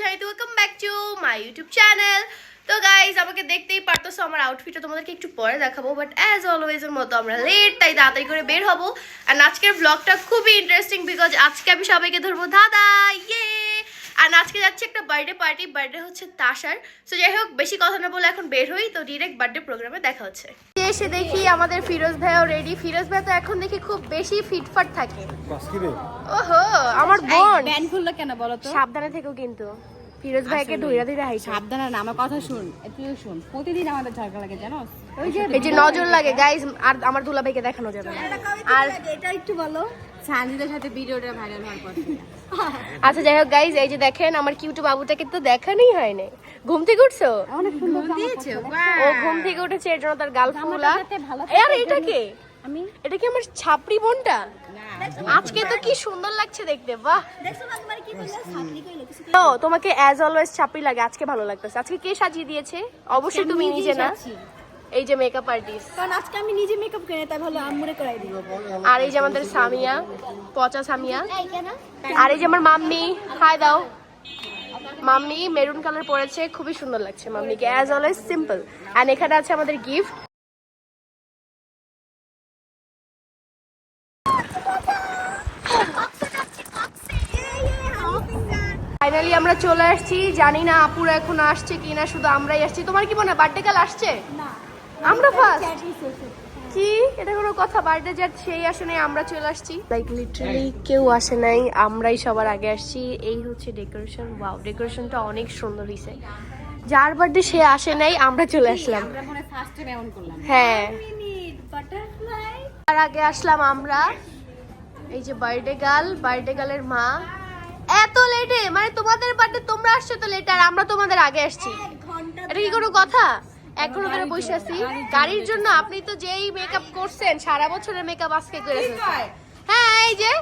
Zahid welcome back to my YouTube channel তো guys আমাকে দেখতেই পারতেছো, আমার আউটফিটটা তোমাদেরকে একটু পরে দেখাবো বাট অ্যাজ অলওয়েজের মতো আমরা লেট তাই তাড়াতাড়ি করে বের হব। আর আজকের ব্লগটা খুবই ইন্টারেস্টিং বিকজ আজকে আমি সবাইকে ধরবো দাদা ইয়ে আর আজকে যাচ্ছে একটা বার্থডে পার্টি বার্থডে হচ্ছে তাসার। সো যাই হোক, বেশি কথা না বলে এখন বের হই, তো ডিরেক্ট বার্থডে প্রোগ্রামে দেখা হচ্ছে। এসে দেখি আমাদের ফিরোজ ভাইও রেডি ফিরোজ ভাই তো এখন দেখি খুব বেশি ফিটফাট থাকে। বাস্কিরে ওহো আমার বোন। ব্যান খুললো কেন বলো তো? সাবধানে থেকো কিন্তু। ফিরোজ ভাইকে ধইরা ধইরা হাইছে। সাবধানে না আমার কথা শুন তুইও শুন। প্রতিদিন আমাদের ঝগড়া লাগে জানো? ওই যে এই যে নজর লাগে গাইস আর আমার দুলা ভাইকে দেখানো যাবে না। আর এটা একটু বলো। সানজিদের সাথে ভিডিওটা ভাইরাল হওয়ার পর আচ্ছা যাই হোক গাইস এই যে দেখেন আমার কিউটু বাবুটাকে তো দেখানোই হয় না ঘুম থেকে উঠছো? অনেক সুন্দর দিয়েছে ও ঘুম থেকে উঠেছে এর জন্য তার গাল ফুলা আর এটা কে? আমি? এটা কি আমার ছাপড়ি বোনটা? আজকে তো কি সুন্দর লাগছে দেখতে বাহ। তো তোমাকে অ্যাজ অলওয়েজ ছাপড়ি লাগে আজকে ভালো লাগতেছে। আজকে কে সাজিয়ে দিয়েছে? অবশ্যই তুমি নিজে না? এই যে মেকআপ আর্টিস্ট কারণ আজকে আমি নিজে মেকআপ কিনে তাই ভালো আম্মুরে করাই দিব আর এই যে আমাদের সামিয়া পচা সামিয়া। আর এই যে আমার মাম্মি হাই দাও। মাম্মি মেরুন কালার পরেছে খুবই সুন্দর লাগছে মাম্মিকে অ্যাজ অলওয়েজ সিম্পল অ্যান্ড এখানে আছে আমাদের গিফট ফাইনালি আমরা চলে আসছি জানি না আপুরা এখন আসছে কিনা শুধু আমরাই আসছি। তোমার কি মনে হয় বার্থডে কাল আসছে? আমরা ফার্স্ট কি এটা কোনো কথা বার্থডে যার সেই আসে নাই আমরা চলে আসছি। লাইক লিটারালি কেউ আসে নাই আমরাই সবার আগে আসছি। এই হচ্ছে ডেকোরেশন ওয়াও ডেকোরেশনটা অনেক সুন্দর হয়েছে যার বার্থডে সে আসে নাই আমরা চলে আসলাম। আমরা মনে ফার্স্ট টাইম এমন করলাম। হ্যাঁ। তার আগে আসলাম আমরা। এই যে বার্থডে গার্ল বার্থডে গার্লের মা। এত লেটে মানে তোমাদের বার্থডে তোমরা আসছো তো লেট আর আমরা তোমাদের আগে আসছি। এটা কি কোনো কথা? ঘণ্টা ধরে বসে আছি। গাড়ির জন্য আপনি তো যেই মেকআপ করছেন সারা বছরের মেকআপ আজকে করে হ্যাঁ। এই যে।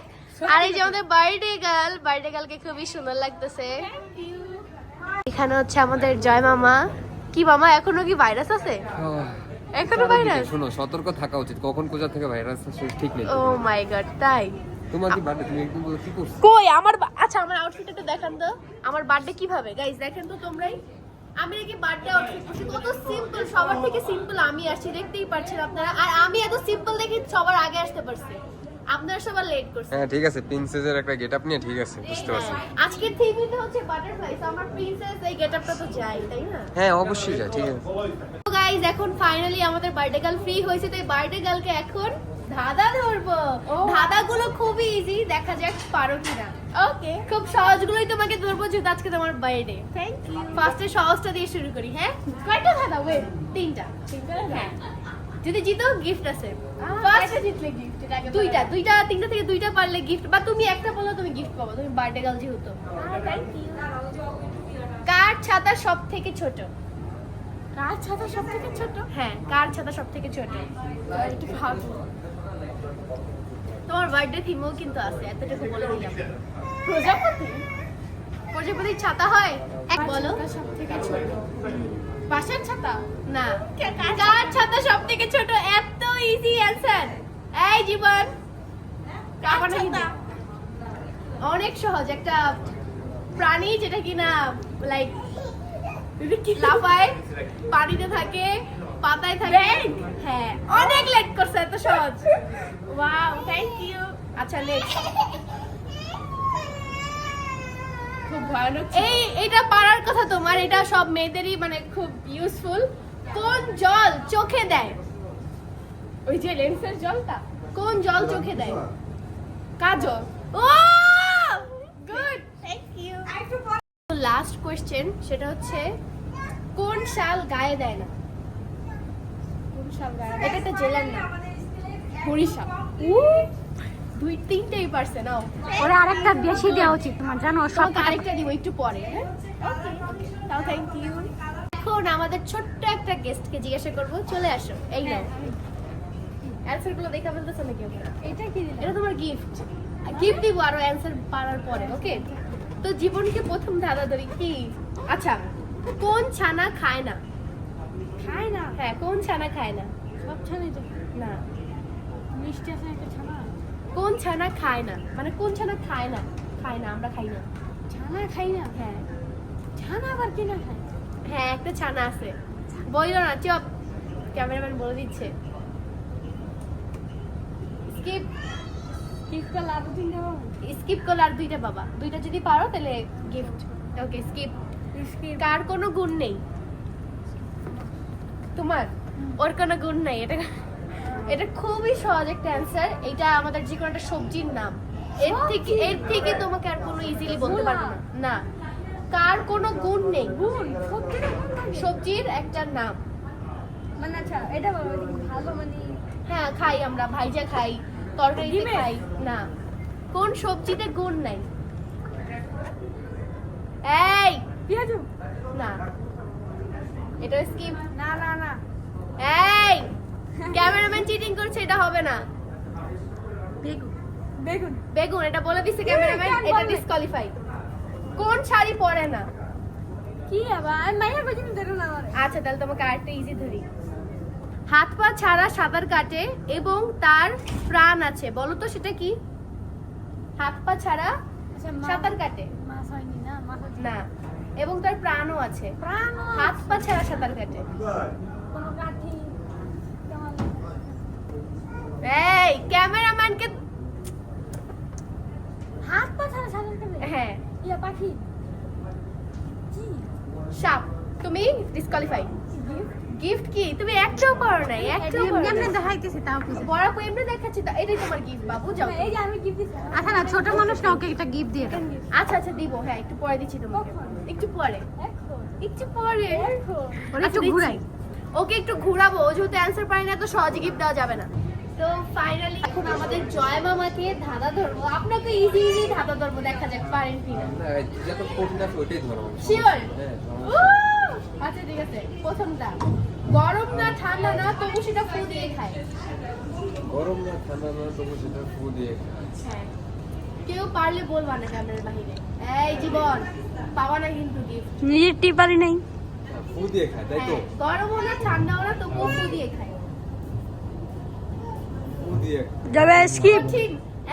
আর এই যে আমাদের বার্থডে গার্ল বার্থডে গার্লকে খুবই সুন্দর লাগতেছে। এখানে হচ্ছে আমাদের জয় মামা। কি মামা এখনও কি ভাইরাস আছে? এখনও ভাইরাস শোনো সতর্ক থাকা উচিত। কখন কোথা থেকে ভাইরাস আসে ঠিক নেই। ও মাই গড তাই? তোমার কি বার্থডে তুমি একদম কি করছ? কই আমার আচ্ছা আমার আউটফিট একটু দেখান তো। আমার বার্থডে কীভাবে? গাইস দেখেন তো তোমরাই। আমি নাকি বার্থডে আউটফিট কত সিম্পল সবার থেকে সিম্পল আমি আসছি দেখতেই পাচ্ছেন আপনারা। আর আমি এত সিম্পল দেখি সবার আগে আসতে পারছি। আপনারা সবার লেট করছেন। হ্যাঁ ঠিক আছে প্রিন্সেসের একটা গেটআপ নিয়ে ঠিক আছে বুঝতে পারছি। আজকের থিমটা হচ্ছে বাটারফ্লাই আমার প্রিন্সেস এই গেটআপটা তো চাই তাই না? হ্যাঁ অবশ্যই যায় ঠিক আছে। তো গাইজ এখন ফাইনালি আমাদের বার্থডে গার্ল ফ্রি হয়েছে তাই বার্থডে গার্লকে এখন ধাঁধা ধরবো। ধাঁধাগুলো খুবই ইজি দেখা যাক পারো কিনা। ওকে। খুব সহজগুলোই তোমাকে ধরবো যেহেতু আজকে তোমার বার্থডে থ্যাংক ইউ ফার্স্টে সহজটা দিয়ে শুরু করি হ্যাঁ? কয়টা ধাঁধা? ওয়েট তিনটা। হ্যাঁ। যদি জিতো গিফট আছে। ফার্স্ট জিতলে গিফট দুইটা। দুইটা তিনটা থেকে দুইটা পারলে গিফট বা তুমি একটা বলো তুমি গিফট পাবো তুমি বার্থডে গার্ল যেহেতু। থ্যাংক ইউ কার ছাতা সব থেকে ছোট? কার ছাতা সব থেকে ছোট? হ্যাঁ কার ছাতা সব থেকে ছোট? একটু ভাবো। তোমার বার্থডে থিমও কিন্তু আছে এতটুকু বলে দিলাম। প্রজাপতি? প্রজাপতির ছাতা হয়? এক বলো। সব থেকে ছোট। বাসার ছাতা? না। কার ছাতা? সব থেকে ছোট? এত ইজি অ্যান্সার এই জীবন? অনেক সহজ একটা প্রাণী যেটা কিনা লাইক লাফায় পানিতে থাকে পাতায় থাকে। হ্যাঁ অনেক লেট করছে এত সহজ। ওয়াও থ্যাংক ইউ আচ্ছা নেক্সট খুব ভয়ানক এই এটা পারার কথা তোমার এটা সব মেয়েদেরই মানে খুব ইউজফুল কোন জল চোখে দেয়? ওই যে লেন্সের জলটা। কোন জল চোখে দেয়? কাজল। ও good thank you last question সেটা হচ্ছে কোন শাল গায়ে দেয় না? এটা একটা জেলার নাম। হরিষা উ? দুই তিনটেই পারছে নাও। ওরা আরেকটা বেশি দেওয়া উচিত তোমার জানো তোমাকে আরেকটা দিব একটু পরে হ্যাঁ? ওকে তাও থ্যাংক ইউ এখন আমাদের ছোট্ট একটা গেস্টকে জিজ্ঞাসা করব। চলে আসো। এই নাও। অ্যান্সারগুলো দেখা ফেলতেছো নাকি এটা কি দিলে এটা তোমার গিফট গিফট দিব আরও অ্যান্সার পারার পরে ওকে তো জীবনকে প্রথম ধাঁধা ধরি কি? আচ্ছা কোন ছানা খায় না? খায় না। হ্যাঁ কোন ছানা খায় না? সব ছানাই তো না। মিষ্টি আছে একটা ছানা কোন ছানা খায় না? মানে কোন ছানা খায় না? খায় না আমরা খাই না। ছানা খাই না? হ্যাঁ। ছানা আবার কিনা খায়? হ্যাঁ একটা ছানা আছে। বইলো না চপ। ক্যামেরাম্যান বলে দিচ্ছে। স্কিপ। কিস কা লাডু তিনটা বাবা স্কিপ করলে আর দুইটা বাবা। দুইটা যদি পারো তাহলে গিফট ওকে স্কিপ স্কিপ। কার কোনো গুণ নেই? তোমার? ওর কোনো গুণ নাই। এটা এটা খুবই সহজ একটা অ্যান্সার এটা আমাদের যে কোনো একটা সবজির নাম। এর থেকে এর থেকে তোমাকে আর কোনো ইজিলি বলতে পারব না। না। কার কোনো গুণ নেই? গুণ? সবজির একটা নাম। মানে আচ্ছা এটা ভালো মানে হ্যাঁ খাই আমরা। ভাইজা খাই তরকারিতে খাই। না। কোন সবজিতে গুণ নাই? এই! পেঁয়াজু? না। এটা স্কিপ না না না। এই! ক্যামেরাম্যান চিটিং করছে এটা হবে না। বেগুন। বেগুন। এটা বলে দিছে ক্যামেরাম্যান এটা ডিসকোয়ালিফাই কোন শাড়ি পরে না? কি আবার? মাইয়া বাজিনি ধরো না আচ্ছা তাহলে তোমাকে আরেকটা ইজি ধরি। হাত পা ছাড়া সাঁতার কাটে এবং তার প্রাণ আছে। বলো তো সেটা কি? হাত পা ছাড়া আচ্ছা সাঁতার কাটে। মাছ হয়নি না? মাছ না। এবং তার প্রাণও আছে। প্রাণ হাত পা ছাড়া সাঁতার কাটে। এই ক্যামেরাম্যানকে হাত পা ছাড়া সাঁতার কাটে? হ্যাঁ। ইয়া পাখি? সাপ। তুমি ডিসকোয়ালিফাই গিফট কি? তুমি একটাও পারো নাই একটাও পারো দেখাইতেছি তাও কিছু বড় এমনি দেখাচ্ছি তো। এটাই তোমার গিফট বাবু যাও। এই যে আমি গিফট দিছি। আচ্ছা না ছোট মানুষ না ওকে একটা গিফট দিয়ে আচ্ছা আচ্ছা দিব। হ্যাঁ একটু পরে দিচ্ছি তোমাকে? একটু পরে। একটু পরে। একটু আচ্ছা, ঘুরাই। ওকে একটু ঘুরাবো। ও যেহেতু অ্যান্সার পারি না তো সহজে গিফট দেওয়া যাবে না। তো ফাইনালি এখন আমাদের জয় মামাকে ধাঁধা ধরবো। আপনাকে ইজি ইজি ধাঁধা ধরবো দেখা যাক পারেন কিনা। না, যত কঠিন ওইটাই ধরো শিওর হ্যাঁ, আচ্ছা ঠিক আছে প্রথমটা। গরম না ঠান্ডা না তবু সেটা ফু দিয়ে খায়। গরম না ঠান্ডা না তবু সেটা ফু দিয়ে খায়। হ্যাঁ কেউ পারলে বলবা না ক্যামেরার বাহিরে। এই জীবন পাওয়া না কিন্তু গিফট নিজের টিপারি নেই। হ্যাঁ, ফু দিয়ে খায় তাই তো? গরমও না ঠান্ডাও না তবুও ফু দিয়ে খায়। ফু দিয়ে যাবে স্কিপ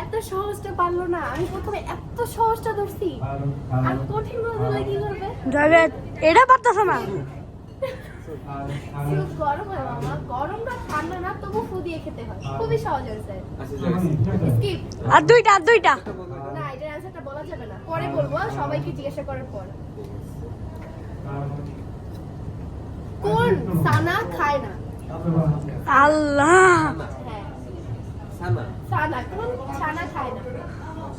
এত সহজটা পারল না। আমি প্রথমে এত সহজটা ধরছি। আর কঠিন ধরলে কি করবে? যাবে এটা পারতেছ না। গরম হয় মামা গরম ঠান্ডা না তবু ফু দিয়ে খেতে হয়। খুবই সহজ অ্যান্সার আচ্ছা স্কিপ আর দুইটা আর দুইটা। না এটার অ্যান্সারটা বলা যাবে না। পরে বলব সবাইকে জিজ্ঞাসা করার পর। কোন সানা খায় না? আল্লাহ। হ্যাঁ। সানা? কোন ছানা খায় না?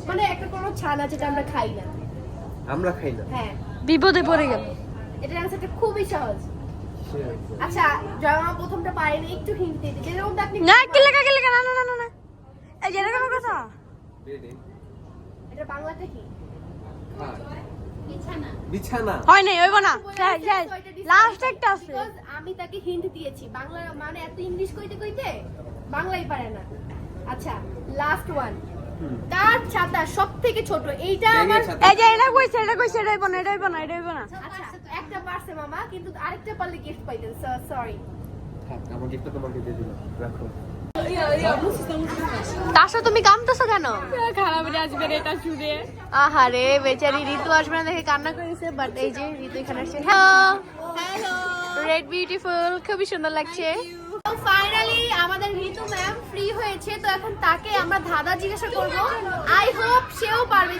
মানে একটা কোনো ছানা যেটা আমরা খাই না। আমরা খাই না। হ্যাঁ। বিপদে পড়ে গেল। এটার অ্যান্সারটা খুবই সহজ। আচ্ছা জয়মা প্রথমটা পারেনি একটু হিন্ট দিয়ে দিই যেরকম আপনি না কি লেখা কি লেখা না না না না, না। এই যে কথা? এটা বাংলাতে কি? বিছানা। বিছানা। হয় নাই হইব না। লাস্ট একটা আছে। আমি তাকে হিন্ট দিয়েছি। বাংলা মানে এত ইংলিশ কইতে কইতে বাংলাই পারে না। আচ্ছা লাস্ট ওয়ান। তার ছাতা সব থেকে ছোট এইটা আমার এই যে এটা কইছে এটা কইছে এটা হইব না এটা হইব না এটা হইব না। আচ্ছা একটা পারছে মামা কিন্তু আরেকটা পারলে গিফট পাইতেন সরি আমার গিফটটা তোমাকে দিয়ে দিলাম রাখো। তাসা তুমি কামতেছো কেন? আহারে বেচারি ঋতু আসবে না দেখে কান্না করেছে বাট এই যে ঋতু এখানে আসছে। হ্যালো রেড বিউটিফুল খুবই সুন্দর লাগছে। ফাইনালি ফ্রি তো এখন তাকে আমরা ধাঁধা জিজ্ঞাসা করব। আই হোপ সেও পারবে।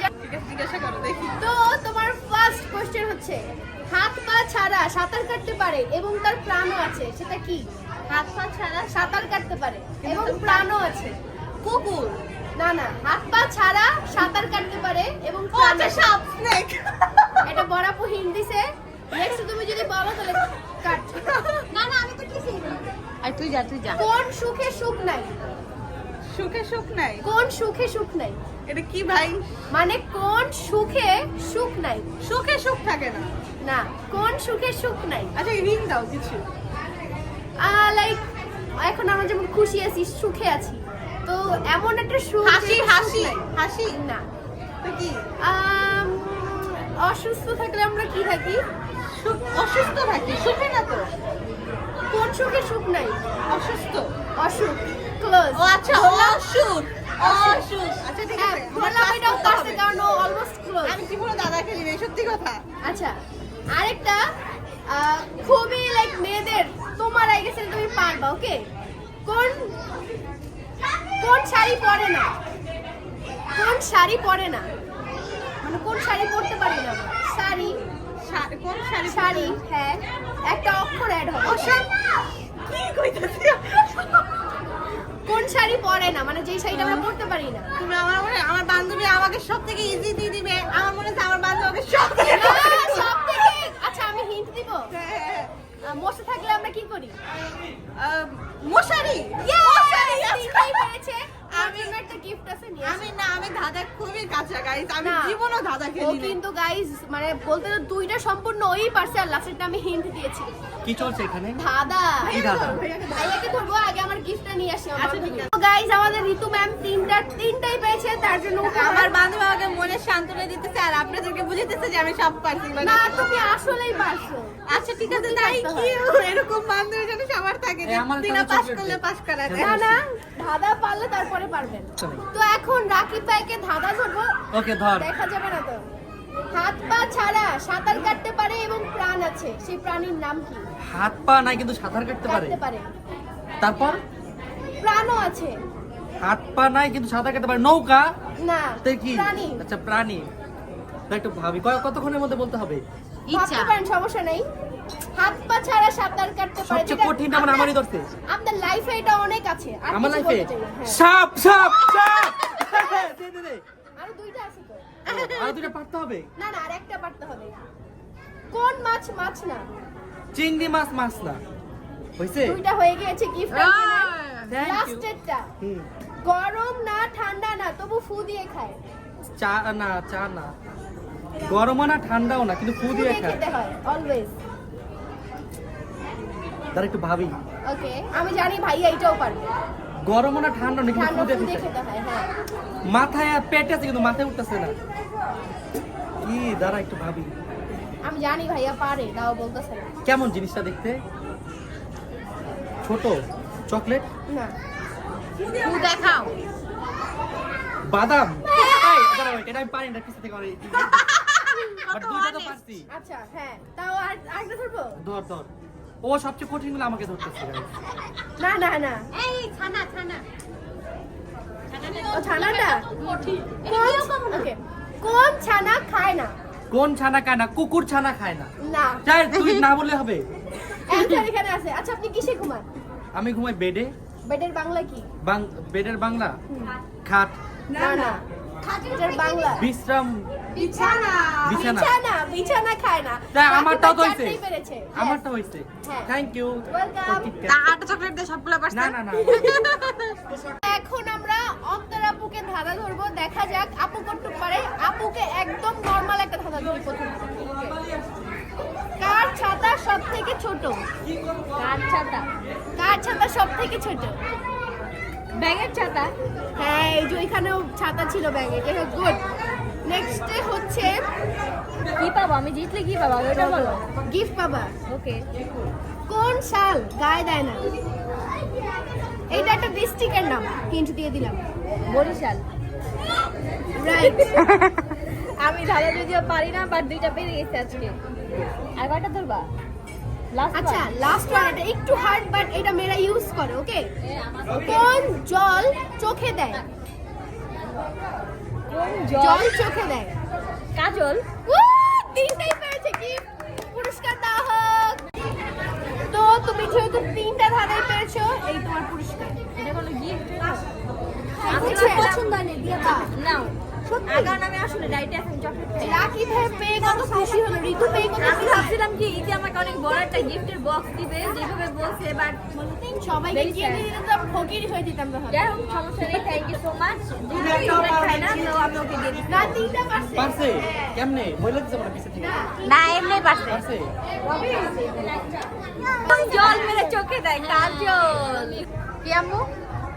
জিজ্ঞাসা করো দেখি। তো তোমার ফার্স্ট কোশ্চেন হচ্ছে হাত পা ছাড়া সাঁতার কাটতে পারে এবং তার প্রাণও আছে সেটা কি? হাত পা ছাড়া সাঁতার কাটতে পারে এবং প্রাণও আছে। কুকুর। না না হাত পা ছাড়া সাঁতার কাটতে পারে এবং সাপ স্নেক এটা বড়াপু হিন্দিছে নেক্সট তুমি যদি বলো তাহলে কাট। না না আমি তো কিছুই না। আর তুই যা তুই যা। কোন সুখে সুখ নাই? সুখে সুখ নাই? কোন সুখে সুখ নাই? এটা কি ভাই? মানে কোন সুখে সুখ নাই? সুখে সুখ থাকে না। না কোন সুখে সুখ নাই? আচ্ছা রিং দাও কিছু। লাইক এখন আমরা যেমন খুশি আছি সুখে আছি তো এমন একটা সুখ হাসি হাসি। হাসি? না। তো কি? অসুস্থ থাকলে আমরা কি থাকি? অসুস্থ থাকি সুখে না তো? কোন সুখে সুখ নাই? অসুস্থ? অসুখ। ক্লোজ ও আচ্ছা অসুখ অসুখ আচ্ছা ঠিক হ্যাঁ আছে। পারছে হবে। কারণ অলমোস্ট ক্লোজ আমি জীবনে দাদা খেলি না সত্যি কথা। আচ্ছা আরেকটা খুবই লাইক মেয়েদের তোমার আই গেছে তুমি পারবা ওকে কোন কোন শাড়ি পরে না? কোন শাড়ি পরে না? মানে কোন শাড়ি পরতে পারি না? শাড়ি। কোন শাড়ি শাড়ি হ্যাঁ একটা অক্ষর অ্যাড হবে কি কইতাছি কোন শাড়ি পরে না? মানে যেই শাড়িটা আমরা পরতে পারি না। তুমি আমার মনে আমার বান্ধবী আমাকে সব থেকে ইজি দিয়ে দিবে। আমার মনে হচ্ছে আমার বান্ধবী আমাকে সব থেকে সব থেকে আচ্ছা আমি হিন্ট দিব? হ্যাঁ, মশা থাকলে আমরা কি করি? মশারি। মশারি তিনটেই পেরেছে। আমি একটা গিফট আছে নিয়ে আমি না আমি দাদা খুবই কাঁচা গাইস আমি না। ধাঁধা খেলি কিন্তু গাইস মানে বলতে তো দুইটা সম্পূর্ণ ওই পারছে আর লাস্টেরটা আমি হিন্ট দিয়েছি কি চলছে এখানে? দাদা কি দাদা? ভাইয়াকে ধরবো আগে আমার গিফটটা নিয়ে আসি আচ্ছা ঠিক আছে। গাইস আমাদের ঋতু ম্যাম তিনটা তিনটাই পেয়েছে তার জন্য আমার বান্ধবী আমাকে মনে সান্ত্বনা দিতেছে আর আপনাদেরকে বুঝাইতেছে যে আমি সব পারছি মানে না তুমি আসলেই পারছ আচ্ছা ঠিক আছে তাই থাকতে এরকম বান্ধবী যেন সবার থাকে পাস করলে পাস করা হ্যাঁ। যায়। না না ধাঁধা পারলে তারপরে পারবেন। তো এখন রাকিব ভাইকে ধাঁধা ধরবো। ওকে ধর। দেখা যাবে না তো। হাত পা ছাড়া সাঁতার কাটতে পারে এবং প্রাণ আছে। সেই প্রাণীর নাম কি? হাত পা নাই কিন্তু সাঁতার কাটতে পারে। কাটতে পারে। তারপর? প্রাণও আছে। হাত পা নাই কিন্তু সাঁতার কাটতে পারে। নৌকা? না তাই কি? প্রাণী। আচ্ছা প্রাণী। একটু ভাবি কয়- কতক্ষণের মধ্যে বলতে হবে? ভাবতে পারেন সমস্যা নেই। হাত পা ছাড়া সাঁতার কাটতে পারে সবচেয়ে যেটা আমার আমারই ধরতে আমাদের লাইফে এটা অনেক আছে আমার লাইফে বলতে চাই না। সাপ সাপ সাপ! দে দে দে। আরও দুইটা আছে তো। আর দুটো পারতে হবে? না না আর একটা পারতে হবে। কোন মাছ মাছ না? চিংড়ি মাছ মাছ না। হয়েছে দুইটা হয়ে গিয়েছে গিফট লাস্টেরটা গরম না ঠান্ডা না তবু ফু দিয়ে খায়। চা না চা না। গরমও না ঠান্ডাও না কিন্তু ফু দিয়ে খেতে হয় অলওয়েজ তার একটু ভাবি। ওকে আমি জানি ভাইয়া এটাও পারবে। গরমও না ঠান্ডা না কিন্তু ফু দিয়ে খেতে হয়। হ্যাঁ। মাথায় পেটে আছে কিন্তু মাথায় উঠতেছে না। কি দাঁড়া একটু ভাবি। আমি জানি ভাইয়া পারে তাও বলতেছে কেমন জিনিসটা দেখতে? ছোট? চকলেট? না। ফু দেখাও। বাদাম? এই, দাঁড়াও, এটা আমি পারি না পিছন থেকে আমার দুইটা তো পারছি। আচ্ছা হ্যাঁ তাও আর আরেকটা ধরবো? ধর ধর। ও সবচেয়ে কঠিনগুলো আমাকে ধরতেছে guys। না না না। এই ছানা ছানা। ও ছানাটা? কোন ওকে কোন ছানা খায় না? কোন ছানা খায় না কুকুর ছানা খায় না। না। যাই তুই না বললে হবে। অ্যানসার এখানে আছে। আচ্ছা আপনি কিসে ঘুমান? আমি ঘুমাই বেডে। বেডের বাংলা কি? বেডের বাংলা? খাট। না না। বাংলা। বিশ্রাম। বিছানা। বিছানা। বিছানা বিছানা খায় না। তা আমারটাও তো হয়েছে আমারটা হয়েছে হ্যাঁ। Thank you Welcome. আটা চকলেট দিয়ে সবগুলো পারছে না না না। এখন আমরা অন্তর আপুকে ধাঁধা ধরবো। দেখা যাক আপু কটুক পারে। আপুকে একদম নর্মাল একটা ধাঁধা ধরি প্রথমে। কার ছাতা সব থেকে ছোট কার ছাতা? কার ছাতা সব থেকে ছোট? ব্যাগের ছাতা? হ্যাঁ এই যে ওইখানেও ছাতা ছিল ব্যাগে এটা গুড নেক্সটে হচ্ছে কি পাবো? আমি জিতলে কি পাবো? ওটা বলো। গিফট পাবা। ওকে কোন শাল গায়ে দেয় না? এইটা একটা ডিস্ট্রিক্টের নাম হিন্ট দিয়ে দিলাম। বরিশাল রাইট আমি ধারা যদিও পারি না বাট দুইটা পেরে গেছে আজকে। আর কয়টা ধরবা? আচ্ছা লাস্ট ওয়ান এটা একটু হার্ড বাট এটা মেয়েরা ইউজ করে ওকে কোন জল চোখে দেয়? জল চোখে দেয়। কাজল? তিনটাই পেয়েছে কি পুরস্কার দেওয়া হোক। তো তুমি যেহেতু তিনটা ধাঁধাই পেয়েছ এই তোমার পুরস্কার। এটা কোনো গিফট আমি পছন্দ নেই দিয়ে দাও? আর কারণ আমি আসলে ডাইটে এখন চকলেট খাই রাকিব ভাই পেয়ে কত খুশি হলো ঋতু পেয়ে কত আমি ভাবছিলাম কি এই যে আমাকে অনেক বড় একটা গিফটের বক্স দিবে যেভাবে বলছে বাট সবাইকে গিয়ে sad. তো ফকির হয়ে দিতাম তাহলে যাই হোক সমস্যা নেই থ্যাংক ইউ সো মাচ না তো আমি ওকে দিয়ে দিচ্ছি না তিনটা পারছে পারছে কেমনে? বলে দিতে আমরা পিছন থেকে? না এমনি পারছে পারছে জল মেরে চোখে দেয় কাজল। কি আম্মু?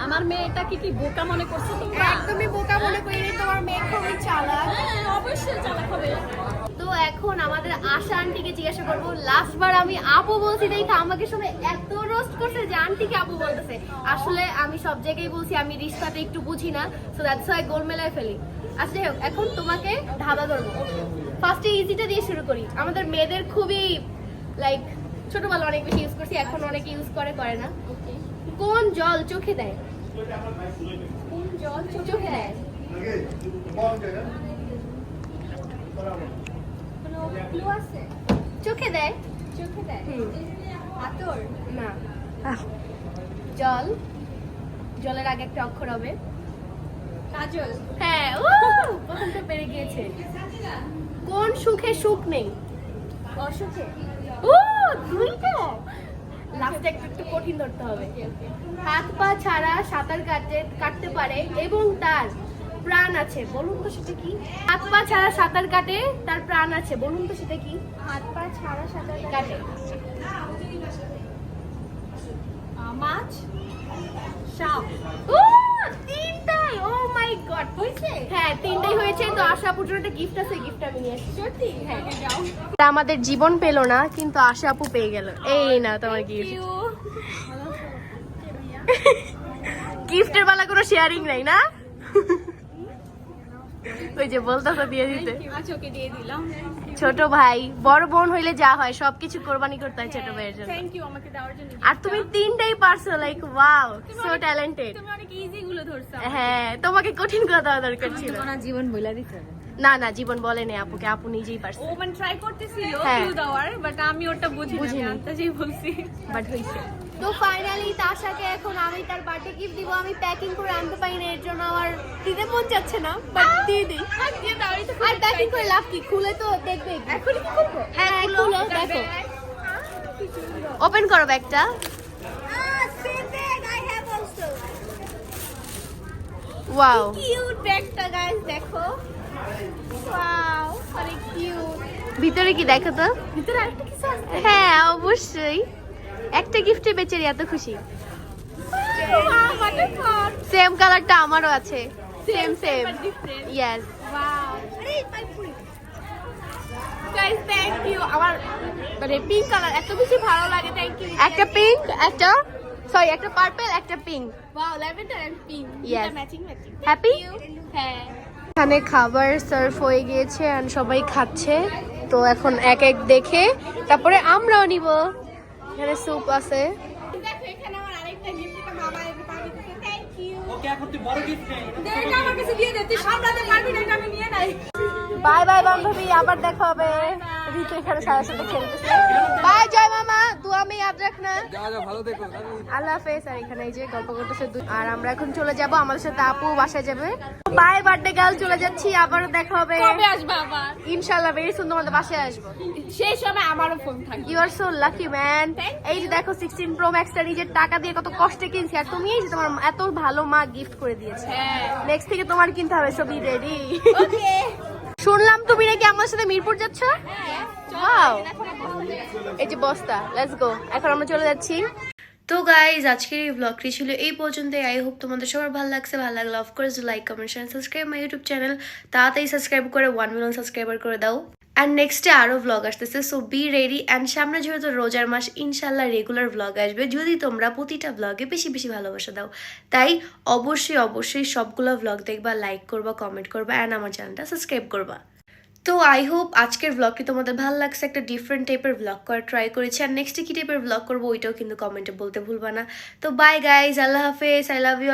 আমার মেয়েটাকে কি কি বোকা মনে করছ তোমরা? একদমই বোকা মনে করি তোমার মেয়ে খুবই চালাক। হ্যাঁ, অবশ্যই চালাক হবে। তো এখন আমাদের আশা আন্টিকে জিজ্ঞাসা করব লাস্ট বার আমি আপু বলছি দেখে আমাকে শুনে এত রোস্ট করছে যে আন্টিকে আপু বলতেছে। আসলে আমি সব জায়গায় বলছি আমি রিস্তাতে একটু বুঝি না সো দ্যাটস ওয়াই গোল মেলায় ফেলি। আচ্ছা যাই হোক এখন তোমাকে ধাঁধা ধরবো। ফার্স্টে ইজিটা দিয়ে শুরু করি। আমাদের মেয়েদের খুবই লাইক ছোটবেলা অনেক বেশি ইউজ করছি এখন অনেকে ইউজ করে করে না। কোন জল চোখে দেয়? চোখে দেয়? চোখে দেয়। আতর না। জল। জলের আগে একটা অক্ষর হবে। কাজল। হ্যাঁ ও পেরে গিয়েছে। কোন সুখে সুখ নেই? অসুখে। ও দুইটা লাস্টে একটু একটু কঠিন ধরতে হবে। হাত পা ছাড়া সাঁতার কাটতে কাটতে পারে এবং তার প্রাণ আছে। বলুন তো সেটা কি? হাত পা ছাড়া সাঁতার কাটে তার প্রাণ আছে। বলুন তো সেটা কি? হাত পা ছাড়া সাঁতার কাটে। মাছ? সাপ ও ও মাই গড হয়েছে? হ্যাঁ তিনটাই হয়েছে তো আশা আপুর জন্য একটা গিফট আছে গিফট আমি নিয়ে আসছি। সত্যি? হ্যাঁ। আমাদের জীবন পেল না কিন্তু আশা আপু পেয়ে গেল। এই না তোমার গিফট গিফটের বেলা কোনো শেয়ারিং নাই না? ওই যে বলতেছে দিয়ে দিতে। দিয়ে দিলাম। ছোট ভাই বড় বোন হইলে যা হয় সবকিছু কোরবানি করতে হয় ছোট ভাইয়ের জন্য। থ্যাংক ইউ আমাকে দেওয়ার জন্য আর তুমি তিনটাই পারছ লাইক ওয়াও সো ট্যালেন্টেড তুমি অনেক ইজি গুলো ধরছো হ্যাঁ তোমাকে কঠিন কথা দেওয়া দরকার ছিল জীবন বইলা দিতে না না জীবন বলেনি আপুকে আপু নিজেই পারছে। ও মানে ট্রাই করতেছিল হ্যাঁ। ক্লু দেওয়ার বাট আমি ওটা বুঝি বুঝিনি। না আন্তাজেই বলছি। বাট হইছে তো ফাইনালি তাশাকে এখন আমি তার বার্থডে গিফট দিব আমি প্যাকিং করে আনতে পারি না এর জন্য আমার দিতে মন যাচ্ছে না বাট দিয়ে দিই। দিয়ে দাও এটা আর প্যাকিং করে লাভ কি? খুলে তো দেখবে। এখন কি খুলবো? হ্যাঁ খুলো দেখো। ওপেন করো ব্যাগটা। ওয়াও কিউট ব্যাগটা গাইস দেখো ওয়াও অনেক কিউট ভিতরে কি দেখো তো? ভিতরে আরেকটা কিছু আছে? হ্যাঁ অবশ্যই। একটা গিফটে বেচারি এত খুশি। সেম কালারটা আমারও আছে। সেম সেম ইয়েস একটা পিঙ্ক একটা সরি একটা পার্পল একটা pink wow lavender and pink Yes. Matching matching happy হ্যাঁ। এখানে খাবার সার্ভ হয়ে গিয়েছে আর সবাই খাচ্ছে। তো এখন এক এক দেখে তারপরে আমরাও নিব। এখানে স্যুপ আছে। দেখো এখানে আমার আরেকটা গিফট এটা মামা এনে পাবি থ্যাংক ইউ ওকে এখন তুই বড় গিফট নে এটা আমার কাছে দিয়ে দে তুই সামলাতে পারবি না এটা আমি নিয়ে নাই? বাই বাই বান্ধবী আবার দেখা হবে। ঋতু এখানে সারা সাথে খেলতেছে। বাই জয় মামা তু আমি ইয়াদ রাখ না ভালো দেখো আল্লাহ হাফেজ। আর এখানে এই যে গল্প করতেছে আর আমরা এখন চলে যাব আমাদের সাথে আপু বাসায় যাবে। বাই বার্থডে গার্ল চলে যাচ্ছি আবার দেখা হবে। কবে আসবে আবার? ইনশাআল্লাহ ভেরি সুন তোমাদের বাসায় আসব। সেই সময় আমারও ফোন থাকবে। You are so lucky man এই যে দেখো সিক্সটিন প্রো ম্যাক্সটা নিজের টাকা দিয়ে কত কষ্টে কিনছি। আর তুমি এই যে তোমার এত ভালো মা গিফট করে দিয়েছে। হ্যাঁ। নেক্সট থেকে তোমার কিনতে হবে সবই রেডি ওকে শুনলাম তুমি নাকি আমার সাথে মিরপুর যাচ্ছ? এই যে বস্তা লেটস গো এখন আমরা চলে যাচ্ছি। তো গাইজ আজকের এই ব্লগটি ছিল এই পর্যন্তই। আই হোপ তোমাদের সবার ভালো লাগছে। ভালো লাগলে of course like comment share subscribe my YouTube channel তাড়াতাড়ি সাবস্ক্রাইব করে ওয়ান মিলিয়ন সাবস্ক্রাইবার করে দাও। অ্যান্ড নেক্সটে আরও ব্লগ আসতেছে সো বি রেডি অ্যান্ড সামনে যেহেতু রোজার মাস ইনশাল্লাহ রেগুলার ব্লগ আসবে। যদি তোমরা প্রতিটা ব্লগে বেশি বেশি ভালোবাসা দাও, তাই অবশ্যই অবশ্যই সবগুলো ব্লগ দেখবা লাইক করবা কমেন্ট করবা অ্যান্ড আমার চ্যানেলটা সাবস্ক্রাইব করবা। তো আই হোপ আজকের ব্লগটি তোমাদের ভালো লাগছে, একটা ডিফারেন্ট টাইপের ব্লগ করার ট্রাই করেছি। আর নেক্সটে কী টাইপের ব্লগ করব, ওইটাও কিন্তু কমেন্টে বলতে ভুলবা না। তো বাই গাইজ আল্লাহ হাফেজ I love you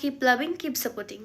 keep loving keep supporting